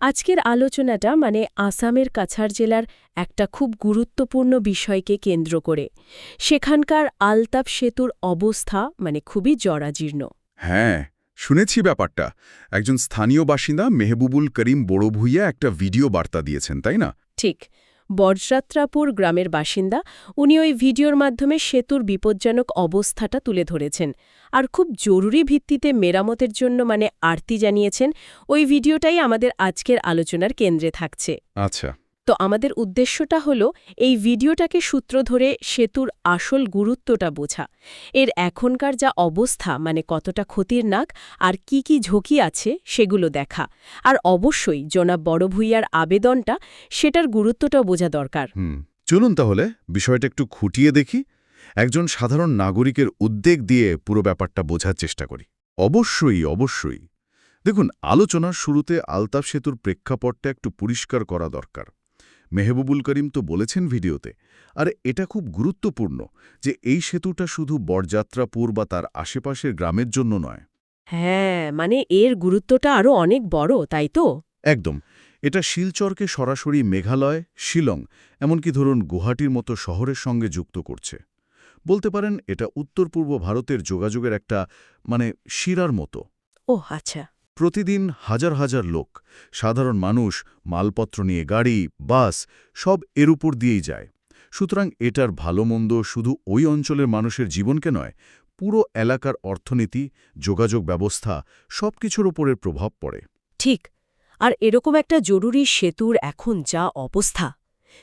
আজকের আলোচনাটা মানে আসামের কাছাড় জেলার একটা খুব গুরুত্বপূর্ণ বিষয়কে কেন্দ্র করে। সেখানকার আলতাপ সেতুর অবস্থা মানে খুবই জরাজীর্ণ। হ্যাঁ শুনেছি ব্যাপারটা। একজন স্থানীয় বাসিন্দা মেহবুবুল করিম বড়ভুইয়া একটা ভিডিও বার্তা দিয়েছেন তাই না? ঠিক। বজ্রাত্রাপুর গ্রামের বাসিন্দা, উনি ওই ভিডিওর মাধ্যমে সেতুর বিপজ্জনক অবস্থাটা তুলে ধরেছেন। আর খুব জরুরি ভিত্তিতে মেরামতের জন্য মানে আরতি জানিয়েছেন, ওই ভিডিওটাই আমাদের আজকের আলোচনার কেন্দ্রে থাকছে। আচ্ছা। তো আমাদের উদ্দেশ্যটা হলো, এই ভিডিওটাকে সূত্র ধরে সেতুর আসল গুরুত্বটা বোঝা। এর এখনকার যা অবস্থা মানে কতটা ক্ষতির নাক আর কি কি ঝুঁকি আছে, সেগুলো দেখা। আর অবশ্যই জনাব বড় ভূইয়ার আবেদনটা, সেটার গুরুত্বটাও বোঝা দরকার। চলুন তাহলে বিষয়টা একটু খুঁটিয়ে দেখি। একজন সাধারণ নাগরিকের উদ্বেগ দিয়ে পুরো ব্যাপারটা বোঝার চেষ্টা করি। অবশ্যই অবশ্যই। দেখুন, আলোচনার শুরুতে আলতাফ সেতুর প্রেক্ষাপটটা একটু পরিষ্কার করা দরকার। মেহবুবুল করিম তো বলেছেন ভিডিওতে। আর এটা খুব গুরুত্বপূর্ণ যে এই সেতুটা শুধু বরযাত্রাপুর বা তার আশেপাশের গ্রামের জন্য নয়। হ্যাঁ মানে এর গুরুত্বটা আরও অনেক বড় তাই তো? একদম। এটা শিলচরকে সরাসরি মেঘালয় শিলং এমনকি ধরুন গুয়াহাটির মতো শহরের সঙ্গে যুক্ত করছে। বলতে পারেন এটা উত্তর পূর্ব ভারতের যোগাযোগের একটা মানে শিরার মতো। ও আচ্ছা। প্রতিদিন হাজার হাজার লোক, সাধারণ মানুষ, মালপত্র নিয়ে গাড়ি, বাস, সব এর উপর দিয়েই যায়। সুতরাং এটার ভালো মন্দ শুধু ওই অঞ্চলের মানুষের জীবনকে নয়, পুরো এলাকার অর্থনীতি, যোগাযোগ ব্যবস্থা সব কিছুর ওপরের প্রভাব পড়ে। ঠিক, আর এরকম একটা জরুরি সেতুর এখন যা অবস্থা।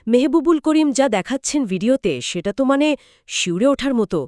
মেহবুবুল করিম যা দেখাচ্ছেন ভিডিওতে, সেটা তো মানে শিউরে ওঠার মতো।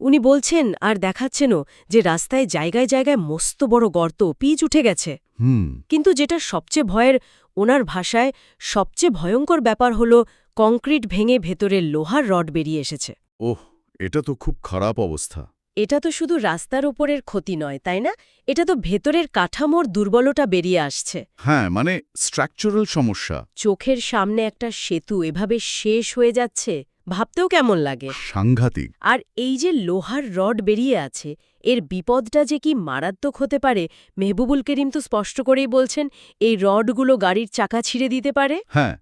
উনি বলছেন আর দেখাচ্ছেনও যে রাস্তায় জায়গায় জায়গায় মস্ত বড় গর্ত পিচ উঠে গেছে। হুম। কিন্তু যেটা সবচেয়ে ভয়ের ওনার ভাষায় সবচেয়ে ভয়ঙ্কর ব্যাপার হল কংক্রিট ভেঙে ভেতরে লোহার রড বেরিয়ে এসেছে। ওহ এটা তো খুব খারাপ অবস্থা। এটা তো শুধু রাস্তার ওপরের ক্ষতি নয় তাই না? এটা তো ভেতরের কাঠামোর দুর্বলতা বেরিয়ে আসছে। হ্যাঁ মানে স্ট্রাকচারাল সমস্যা। চোখের সামনে একটা সেতু এভাবে শেষ হয়ে যাচ্ছে? ভাবতেও কেমন লাগে। সাংঘাতিক। আর এই যে লোহার রড বেরিয়ে আছে এর বিপদটা যে কি মারাত্মক হতে পারে মেহবুবুল করিম তো স্পষ্ট করেই বলছেন এই রডগুলো গাড়ির চাকা ছিঁড়ে দিতে পারে। হ্যাঁ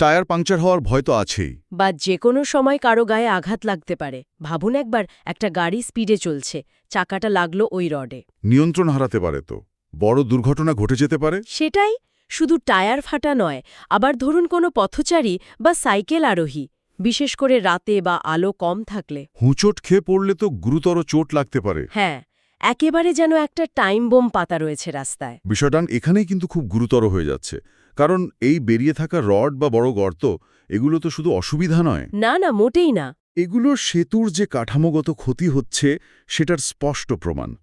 টায়ার পাংচার হওয়ার ভয় তো আছেই। বা যে কোনো সময় কারও গায়ে আঘাত লাগতে পারে। ভাবুন একবার একটা গাড়ি স্পিডে চলছে চাকাটা লাগল ওই রডে। নিয়ন্ত্রণ হারাতে পারে তো। বড় দুর্ঘটনা ঘটে যেতে পারে। সেটাই শুধু টায়ার ফাটা নয় আবার ধরুন কোনো পথচারী বা সাইকেল আরোহী বিশেষ করে রাতে বা আলো কম থাকলে। হুঁচট খেয়ে পড়লে তো গুরুতর চোট লাগতে পারে। হ্যাঁ একেবারে যেন একটা টাইম বোম পাতা রয়েছে রাস্তায়। বিষয়টা এখানেই কিন্তু খুব গুরুতর হয়ে যাচ্ছে। কারণ এই বেরিয়ে থাকা রড বা বড় গর্ত এগুলো তো শুধু অসুবিধা নয়। না না মোটেই না। এগুলো সেতুর যে কাঠামোগত ক্ষতি হচ্ছে সেটার স্পষ্ট প্রমাণ।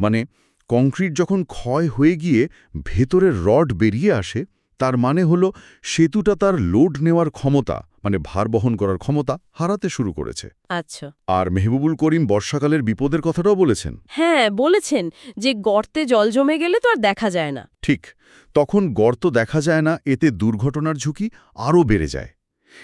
মানে কংক্রিট যখন ক্ষয় হয়ে গিয়ে ভেতরের রড বেরিয়ে আসে তার মানে হলো সেতুটা তার লোড নেওয়ার ক্ষমতা মানে ভার বহন করার ক্ষমতা হারাতে শুরু করেছে। আচ্ছা। আর মেহবুবুল করিম বর্ষাকালের বিপদের কথাটাও বলেছেন। হ্যাঁ বলেছেন যে গর্তে জল জমে গেলে তো আর দেখা যায় না। ঠিক তখন গর্ত দেখা যায় না এতে দুর্ঘটনার ঝুঁকি আরও বেড়ে যায়।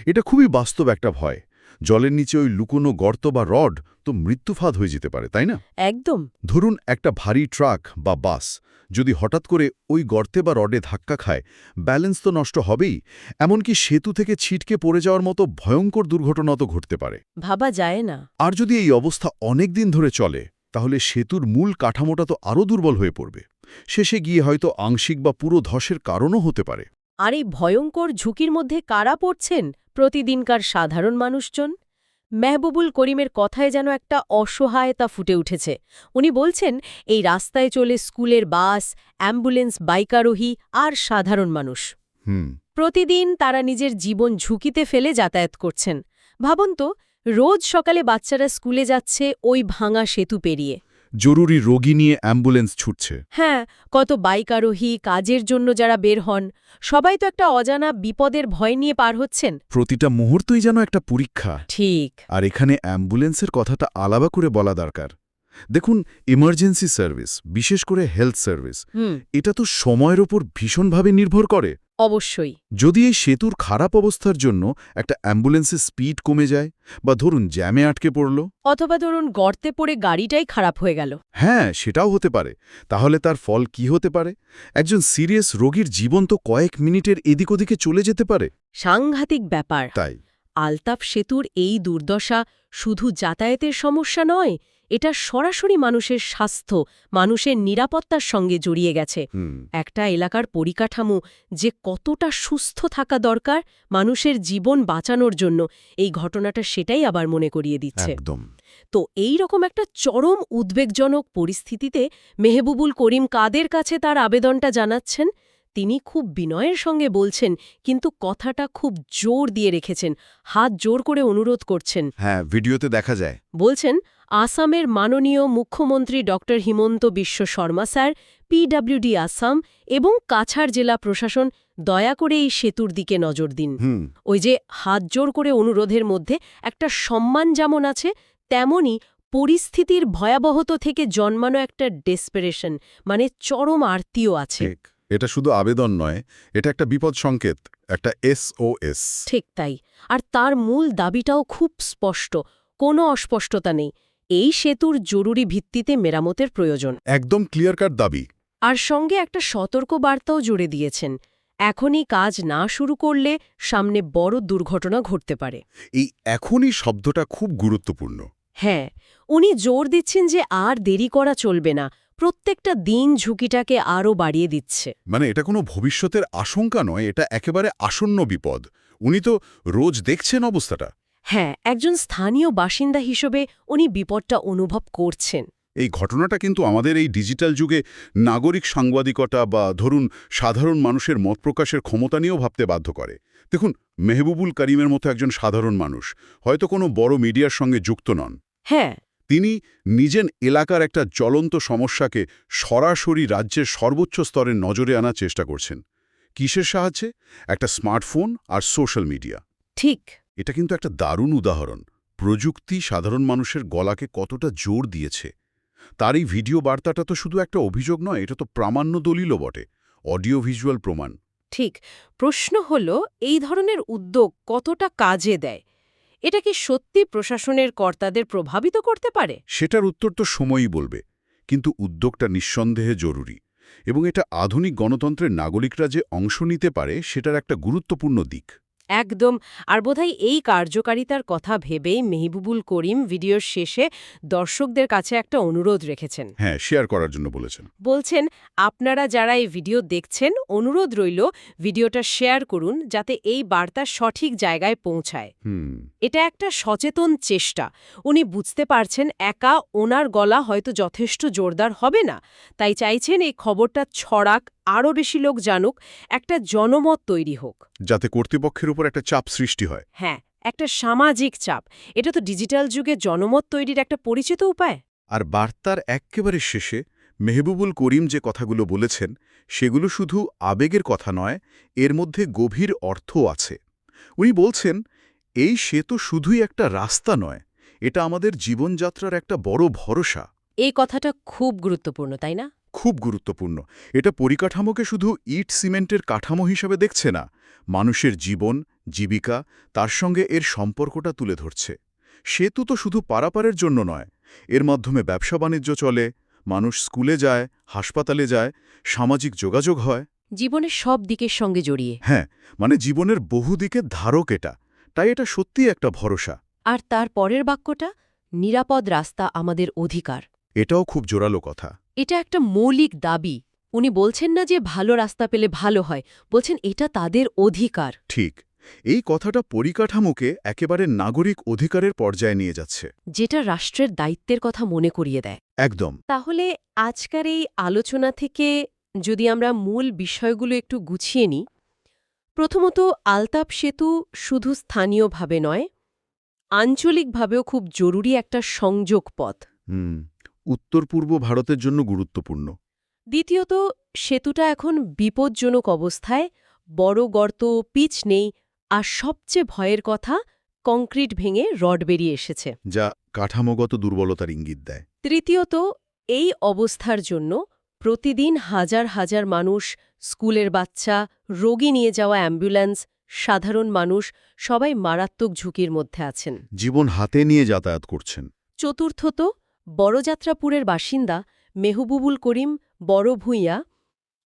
এটা খুবই বাস্তব একটা ভয়। জলের নিচে ওই লুকোনো গর্ত বা রড তো মৃত্যুফাদ হয়ে যেতে পারে তাই না? একদম। ধরুন একটা ভারী ট্রাক বা বাস যদি হঠাৎ করে ওই গর্তে বা রডে ধাক্কা খায় ব্যালেন্স তো নষ্ট হবেই। এমনকি সেতু থেকে ছিটকে পড়ে যাওয়ার মতো ভয়ঙ্কর দুর্ঘটনা তো ঘটতে পারে। ভাবা যায় না। আর যদি এই অবস্থা অনেক দিন ধরে চলে তাহলে সেতুর মূল কাঠামোটা তো আরও দুর্বল হয়ে পড়বে। শেষে গিয়ে হয়তো আংশিক বা পুরো ধসের কারণও হতে পারে। আর এই ভয়ঙ্কর ঝুঁকির মধ্যে কারা পড়ছেন? প্রতিদিনকার সাধারণ মানুষজন? মেহবুবুল করিমের কথায় যেন একটা অসহায়তা ফুটে উঠেছে। উনি বলছেন এই রাস্তায় চলে স্কুলের বাস অ্যাম্বুলেন্স বাইকারোহী আর সাধারণ মানুষ। প্রতিদিন তারা নিজের জীবন ঝুঁকিতে ফেলে যাতায়াত করছেন। ভাবন্ত তো রোজ সকালে বাচ্চারা স্কুলে যাচ্ছে ওই ভাঙা সেতু পেরিয়ে। জরুরি রোগী নিয়ে অ্যাম্বুলেন্স ছুটছে। হ্যাঁ কত বাইক আরোহী কাজের জন্য যারা বের হন সবাই তো একটা অজানা বিপদের ভয় নিয়ে পার হচ্ছেন। প্রতিটা মুহূর্তই যেন একটা পরীক্ষা। ঠিক। আর এখানে অ্যাম্বুলেন্সের কথাটা আলাদা করে বলা দরকার। দেখুন ইমার্জেন্সি সার্ভিস বিশেষ করে হেলথ সার্ভিস এটা তো সময়ের ওপর ভীষণভাবে নির্ভর করে। অবশ্যই। যদি এই সেতুর খারাপ অবস্থার জন্য একটা অ্যাম্বুলেন্সের স্পিড কমে যায় বা ধরুন জ্যামে আটকে পড়ল। অথবা ধরুন গর্তে পড়ে গাড়িটাই খারাপ হয়ে গেল। হ্যাঁ সেটাও হতে পারে। তাহলে তার ফল কি হতে পারে? একজন সিরিয়াস রোগীর জীবন তো কয়েক মিনিটের এদিক ওদিকে চলে যেতে পারে। সাংঘাতিক ব্যাপার। তাই। আলতাপ সেতুর এই দুর্দশা শুধু যাতায়াতের সমস্যা নয় এটা সরাসরি মানুষের স্বাস্থ্য মানুষের নিরাপত্তার সঙ্গে জড়িয়ে গেছে। একটা এলাকার পরিকাঠামো যে কতটা সুস্থ থাকা দরকার মানুষের জীবন বাঁচানোর জন্য এই ঘটনাটা সেটাই আবার মনে করিয়ে দিচ্ছে। একদম। তো এই রকম একটা চরম উদ্বেগজনক পরিস্থিতিতে মেহবুবুল করিম কাদের কাছে তার আবেদনটা জানাচ্ছেন? তিনি খুব বিনয়ের সঙ্গে বলছেন কিন্তু কথাটা খুব জোর দিয়ে রেখেছেন হাত জোর করে অনুরোধ করছেন। হ্যাঁ ভিডিওতে দেখা যায়। বলছেন আসামের মাননীয় মুখ্যমন্ত্রী ড হিমন্ত বিশ্ব শর্মা স্যার পিডব্লিউডি আসাম এবং কাছাড় জেলা প্রশাসন দয়া করে এই সেতুর দিকে নজর দিন। ওই যে হাত জোর করে অনুরোধের মধ্যে একটা সম্মান যেমন আছে তেমনি পরিস্থিতির ভয়াবহত থেকে জন্মানো একটা ডেসপারেশন মানে চরম আরতিও আছে। এটা শুধু আবেদন নয় এটা একটা বিপদ সংকেত একটা এসওএস ঠিক তাই। আর তার মূল দাবিটাও খুব স্পষ্ট কোনো অস্পষ্টতা নেই। এই সেতুর জরুরি ভিত্তিতে মেরামতের প্রয়োজন। একদম ক্লিয়ার কাট দাবি। আর সঙ্গে একটা সতর্ক বার্তাও জুড়ে দিয়েছেন। এখনই কাজ না শুরু করলে সামনে বড় দুর্ঘটনা ঘটতে পারে। এই এখনই শব্দটা খুব গুরুত্বপূর্ণ। হ্যাঁ উনি জোর দিচ্ছেন যে আর দেরি করা চলবে না। প্রত্যেকটা দিন ঝুঁকিটাকে আরও বাড়িয়ে দিচ্ছে। মানে এটা কোনো ভবিষ্যতের আশঙ্কা নয় এটা একেবারে আসন্ন বিপদ। উনি তো রোজ দেখছেন অবস্থাটা। হ্যাঁ একজন স্থানীয় বাসিন্দা হিসেবে উনি বিপদটা অনুভব করছেন। এই ঘটনাটা কিন্তু আমাদের এই ডিজিটাল যুগে নাগরিক সাংবাদিকতা বা ধরুন সাধারণ মানুষের মত প্রকাশের ক্ষমতা নিয়েও ভাবতে বাধ্য করে। দেখুন মেহবুবুল করিমের মতো একজন সাধারণ মানুষ হয়তো কোনো বড় মিডিয়ার সঙ্গে যুক্ত নন। হ্যাঁ। তিনি নিজের এলাকার একটা জ্বলন্ত সমস্যাকে সরাসরি রাজ্যের সর্বোচ্চ স্তরের নজরে আনার চেষ্টা করছেন। কিসের সাহায্যে? একটা স্মার্টফোন আর সোশ্যাল মিডিয়া। ঠিক। এটা কিন্তু একটা দারুণ উদাহরণ। প্রযুক্তি সাধারণ মানুষের গলাকে কতটা জোর দিয়েছে। তার এই ভিডিও বার্তাটা তো শুধু একটা অভিযোগ নয় এটা তো প্রামাণ্য দলিলও বটে অডিও ভিজুয়াল প্রমাণ। ঠিক প্রশ্ন হল এই ধরনের উদ্যোগ কতটা কাজে দেয়? এটা কি সত্যি প্রশাসনের কর্তাদের প্রভাবিত করতে পারে? সেটার উত্তর তো সময়ই বলবে কিন্তু উদ্যোগটা নিঃসন্দেহে জরুরি এবং এটা আধুনিক গণতন্ত্রের নাগরিকরা যে অংশ নিতে পারে সেটার একটা গুরুত্বপূর্ণ দিক। একদম। আর বোধহয় এই কার্যকারিতার কথা ভেবেই মেহবুবুল করিম ভিডিওর শেষে দর্শকদের কাছে একটা অনুরোধ রেখেছেন। হ্যাঁ শেয়ার করার জন্য বলেছেন। বলছেন আপনারা যারা এই ভিডিও দেখছেন অনুরোধ রইল ভিডিওটা শেয়ার করুন যাতে এই বার্তা সঠিক জায়গায় পৌঁছায়। এটা একটা সচেতন চেষ্টা। উনি বুঝতে পারছেন একা ওনার গলা হয়তো যথেষ্ট জোরদার হবে না। তাই চাইছেন এই খবরটা ছড়াক আরও বেশি লোক জানুক একটা জনমত তৈরি হোক। যাতে কর্তৃপক্ষের উপর একটা চাপ সৃষ্টি হয়। হ্যাঁ একটা সামাজিক চাপ। এটা তো ডিজিটাল যুগে জনমত তৈরির একটা পরিচিত উপায়। আর বার্তার এক্কেবারে শেষে মেহবুবুল করিম যে কথাগুলো বলেছেন সেগুলো শুধু আবেগের কথা নয় এর মধ্যে গভীর অর্থ আছে। উনি বলছেন এই সেতু শুধুই একটা রাস্তা নয় এটা আমাদের জীবনযাত্রার একটা বড় ভরসা। এই কথাটা খুব গুরুত্বপূর্ণ তাই না? খুব গুরুত্বপূর্ণ। এটা পরিকাঠামোকে শুধু ইট সিমেন্টের কাঠামো হিসাবে দেখছে না মানুষের জীবন জীবিকা তার সঙ্গে এর সম্পর্কটা তুলে ধরছে। সেতু তো শুধু পারাপারের জন্য নয় এর মাধ্যমে ব্যবসা বাণিজ্য চলে মানুষ স্কুলে যায় হাসপাতালে যায় সামাজিক যোগাযোগ হয়। জীবনের সব দিকের সঙ্গে জড়িয়ে। হ্যাঁ মানে জীবনের বহু দিকের ধারক এটা তাই এটা সত্যিই একটা ভরসা। আর তার পরের বাক্যটা নিরাপদ রাস্তা আমাদের অধিকার। এটাও খুব জোরালো কথা। এটা একটা মৌলিক দাবি। উনি বলছেন না যে ভালো রাস্তা পেলে ভালো হয় বলছেন এটা তাদের অধিকার। ঠিক। এই কথাটা পরিকাঠামোকে একেবারে নাগরিক অধিকারের পর্যায়ে নিয়ে যাচ্ছে। যেটা রাষ্ট্রের দায়িত্বের কথা মনে করিয়ে দেয়। একদম। তাহলে আজকের এই আলোচনা থেকে যদি আমরা মূল বিষয়গুলো একটু গুছিয়ে নিই প্রথমত আলতাপ সেতু শুধু স্থানীয়ভাবে নয় আঞ্চলিকভাবেও খুব জরুরি একটা সংযোগ পথ হুম। উত্তর পূর্ব ভারতের জন্য গুরুত্বপূর্ণ। দ্বিতীয়ত সেতুটা এখন বিপজ্জনক অবস্থায় বড় গর্ত পিচ নেই আর সবচেয়ে ভয়ের কথা কংক্রিট ভেঙে রড বেরিয়ে এসেছে। যা কাঠামোগত দুর্বলতার ইঙ্গিত দেয়। তৃতীয়ত এই অবস্থার জন্য প্রতিদিন হাজার হাজার মানুষ স্কুলের বাচ্চা রোগী নিয়ে যাওয়া অ্যাম্বুলেন্স সাধারণ মানুষ সবাই মারাত্মক ঝুঁকির মধ্যে আছেন। জীবন হাতে নিয়ে যাতায়াত করছেন। চতুর্থত বড়যাত্রাপুরের বাসিন্দা মেহবুবুল করিম বড় ভূঁইয়া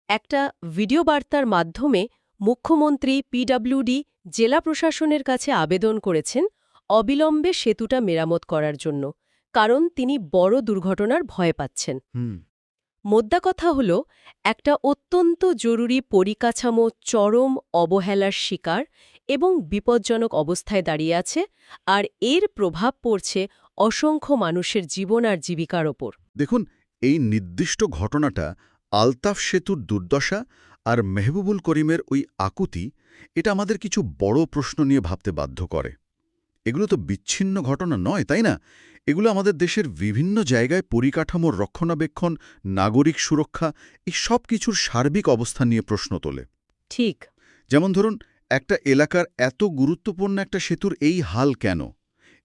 একটা ভিডিও বার্তার মাধ্যমে মুখ্যমন্ত্রী পিডব্লিউডি জেলা প্রশাসনের কাছে আবেদন করেছেন অবিলম্বে সেতুটা মেরামত করার জন্য কারণ তিনি বড় দুর্ঘটনার ভয় পাচ্ছেন। মোদ্দা কথা হল একটা অত্যন্ত জরুরি পরিকাঠামো চরম অবহেলার শিকার এবং বিপজ্জনক অবস্থায় দাঁড়িয়ে আছে আর এর প্রভাব পড়ছে অসংখ্য মানুষের জীবন আর জীবিকার ওপর। দেখুন এই নির্দিষ্ট ঘটনাটা আলতাফ সেতুর দুর্দশা আর মেহবুবুল করিমের ওই আকুতি এটা আমাদের কিছু বড় প্রশ্ন নিয়ে ভাবতে বাধ্য করে। এগুলো তো বিচ্ছিন্ন ঘটনা নয় তাই না? এগুলো আমাদের দেশের বিভিন্ন জায়গায় পরিকাঠামোর রক্ষণাবেক্ষণ নাগরিক সুরক্ষা এই সব কিছুর সার্বিক অবস্থা নিয়ে প্রশ্ন তোলে। ঠিক। যেমন ধরুন একটা এলাকার এত গুরুত্বপূর্ণ একটা সেতুর এই হাল কেন?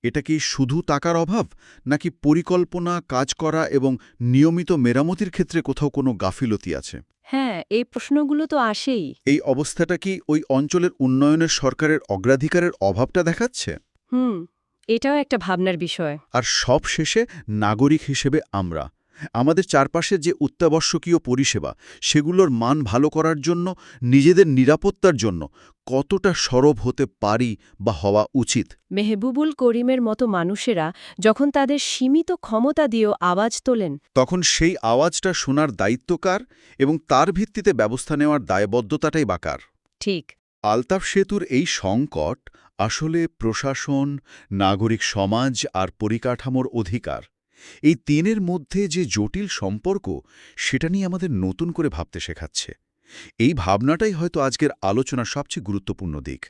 এটা কি শুধু টাকার অভাব নাকি পরিকল্পনা কাজ করা এবং নিয়মিত মেরামতির ক্ষেত্রে কোথাও কোনো গাফিলতি আছে? হ্যাঁ এই প্রশ্নগুলো তো আসেই। এই অবস্থাটা কি ওই অঞ্চলের উন্নয়নের সরকারের অগ্রাধিকারের অভাবটা দেখাচ্ছে? হুম এটাও একটা ভাবনার বিষয়। আর সব শেষে নাগরিক হিসেবে আমরা। আমাদের চারপাশের যে অত্যাবশ্যকীয় পরিষেবা সেগুলোর মান ভালো করার জন্য নিজেদের নিরাপত্তার জন্য কতটা সরব হতে পারি বা হওয়া উচিত? মেহবুবুল করিমের মতো মানুষেরা যখন তাদের সীমিত ক্ষমতা দিয়েও আওয়াজ তোলেন। তখন সেই আওয়াজটা শোনার দায়িত্ব কার এবং তার ভিত্তিতে ব্যবস্থা নেওয়ার দায়বদ্ধতাটাই বাকার ঠিক। আলতাফ সেতুর এই সংকট আসলে প্রশাসন নাগরিক সমাজ আর পরিকাঠামোর অধিকার। এই তিনের মধ্যে যে জটিল সম্পর্ক, সেটা নিয়ে আমাদের নতুন করে ভাবতে শেখাচ্ছে। এই ভাবনাটাই হয়তো আজকের আলোচনার সবচেয়ে গুরুত্বপূর্ণ দিক।